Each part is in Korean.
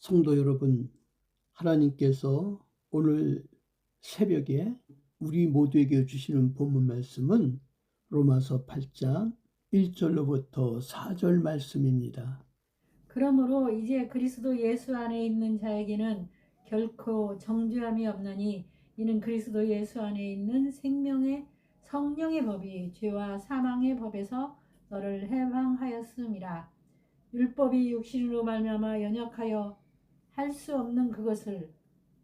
성도 여러분, 하나님께서 오늘 새벽에 우리 모두에게 주시는 본문 말씀은 로마서 8장 1절로부터 4절 말씀입니다. 그러므로 이제 그리스도 예수 안에 있는 자에게는 결코 정죄함이 없나니 이는 그리스도 예수 안에 있는 생명의 성령의 법이 죄와 사망의 법에서 너를 해방하였음이라 율법이 육신으로 말미암아 연약하여 할 수 없는 그것을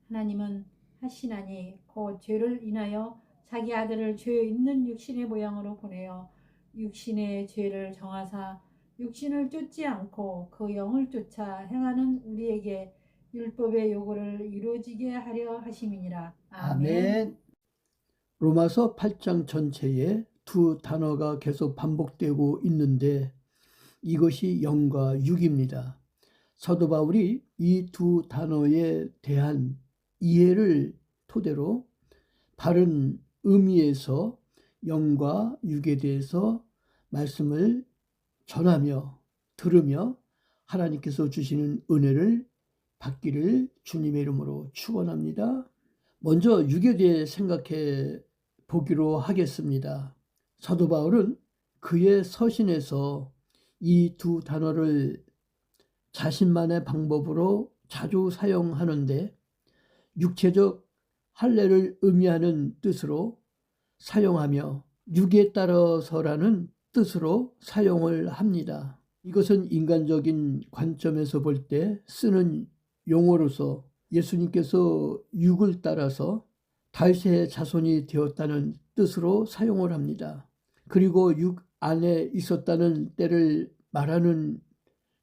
하나님은 하시나니 곧 죄를 인하여 자기 아들을 죄 있는 육신의 모양으로 보내어 육신의 죄를 정하사 육신을 쫓지 않고 그 영을 쫓아 행하는 우리에게 율법의 요구를 이루어지게 하려 하심이니라. 아멘. 로마서 8장 전체에 두 단어가 계속 반복되고 있는데 이것이 영과 육입니다. 사도 바울이 이 두 단어에 대한 이해를 토대로 바른 의미에서 영과 육에 대해서 말씀을 전하며 들으며 하나님께서 주시는 은혜를 받기를 주님의 이름으로 축원합니다. 먼저 육에 대해 생각해 보기로 하겠습니다. 사도 바울은 그의 서신에서 이 두 단어를 자신만의 방법으로 자주 사용하는데 육체적 할례를 의미하는 뜻으로 사용하며 육에 따라서라는 뜻으로 사용을 합니다. 이것은 인간적인 관점에서 볼 때 쓰는 용어로서 예수님께서 육을 따라서 다윗의 자손이 되었다는 뜻으로 사용을 합니다. 그리고 육 안에 있었다는 때를 말하는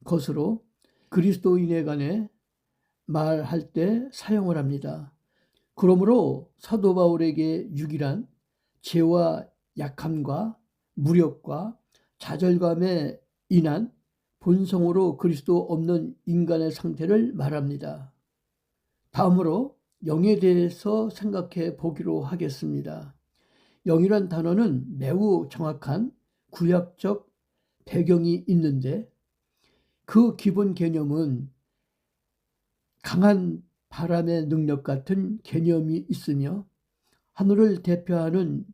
것으로 그리스도인에 관해 말할 때 사용을 합니다. 그러므로 사도 바울에게 육이란 죄와 약함과 무력과 좌절감에 인한 본성으로 그리스도 없는 인간의 상태를 말합니다. 다음으로 영에 대해서 생각해 보기로 하겠습니다. 영이란 단어는 매우 정확한 구약적 배경이 있는데 그 기본 개념은 강한 바람의 능력 같은 개념이 있으며 하늘을 대표하는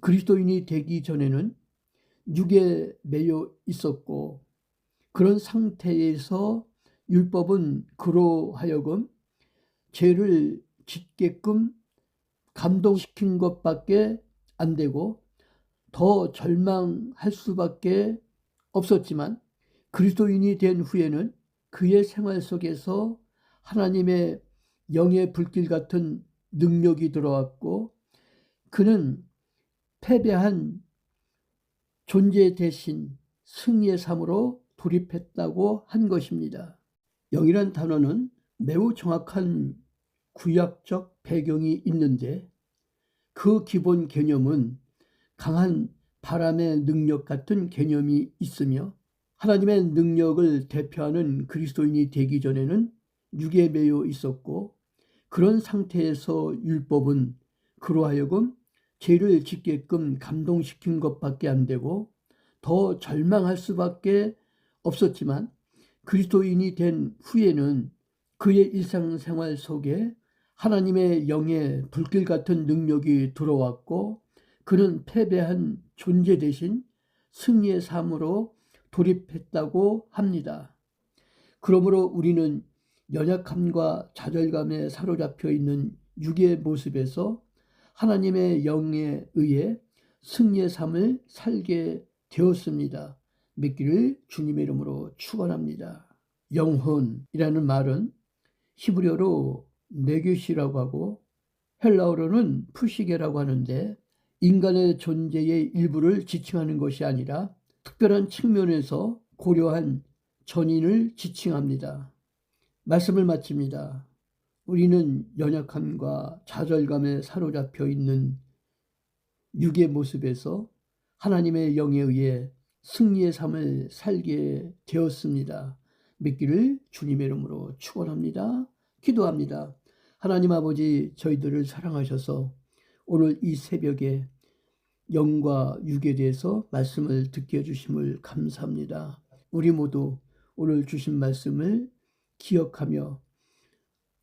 그리스도인이 되기 전에는 육에 매여 있었고 그런 상태에서 율법은 그로 하여금 죄를 짓게끔 감동시킨 것밖에 안 되고 더 절망할 수밖에 없었지만 그리스도인이 된 후에는 그의 생활 속에서 하나님의 영의 불길 같은 능력이 들어왔고 그는 패배한 존재 대신 승리의 삶으로 돌입했다고 한 것입니다. 영이란 단어는 매우 정확한 구약적 배경이 있는데 그 기본 개념은 강한 바람의 능력 같은 개념이 있으며 하나님의 능력을 대표하는 그리스도인이 되기 전에는 육에 매여 있었고 그런 상태에서 율법은 그로 하여금 죄를 짓게끔 감동시킨 것밖에 안 되고 더 절망할 수밖에 없었지만 그리스도인이 된 후에는 그의 일상생활 속에 하나님의 영의 불길 같은 능력이 들어왔고 그는 패배한 존재 대신 승리의 삶으로 돌입했다고 합니다. 그러므로 우리는 연약함과 좌절감에 사로잡혀 있는 육의 모습에서 하나님의 영에 의해 승리의 삶을 살게 되었습니다. 믿기를 주님의 이름으로 축원합니다. 영혼이라는 말은 히브리어로 네교시라고 하고 헬라어로는 푸시게라고 하는데 인간의 존재의 일부를 지칭하는 것이 아니라 특별한 측면에서 고려한 전인을 지칭합니다. 말씀을 마칩니다. 우리는 연약함과 좌절감에 사로잡혀 있는 육의 모습에서 하나님의 영에 의해 승리의 삶을 살게 되었습니다. 믿기를 주님의 이름으로 축원합니다. 기도합니다. 하나님 아버지 저희들을 사랑하셔서 오늘 이 새벽에 영과 육에 대해서 말씀을 듣게 해주심을 감사합니다. 우리 모두 오늘 주신 말씀을 기억하며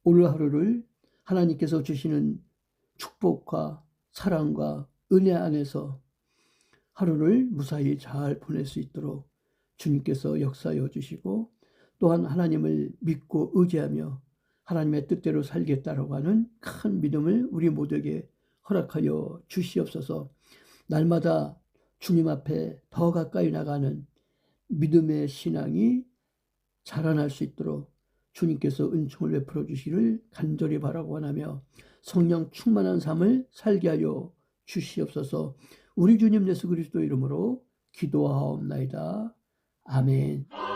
오늘 하루를 하나님께서 주시는 축복과 사랑과 은혜 안에서 하루를 무사히 잘 보낼 수 있도록 주님께서 역사하여 주시고 또한 하나님을 믿고 의지하며 하나님의 뜻대로 살겠다라고 하는 큰 믿음을 우리 모두에게 허락하여 주시옵소서 날마다 주님 앞에 더 가까이 나가는 믿음의 신앙이 자라날 수 있도록 주님께서 은총을 베풀어 주시기를 간절히 바라고 원하며 성령 충만한 삶을 살게 하여 주시옵소서 우리 주님 예수 그리스도 이름으로 기도하옵나이다. 아멘.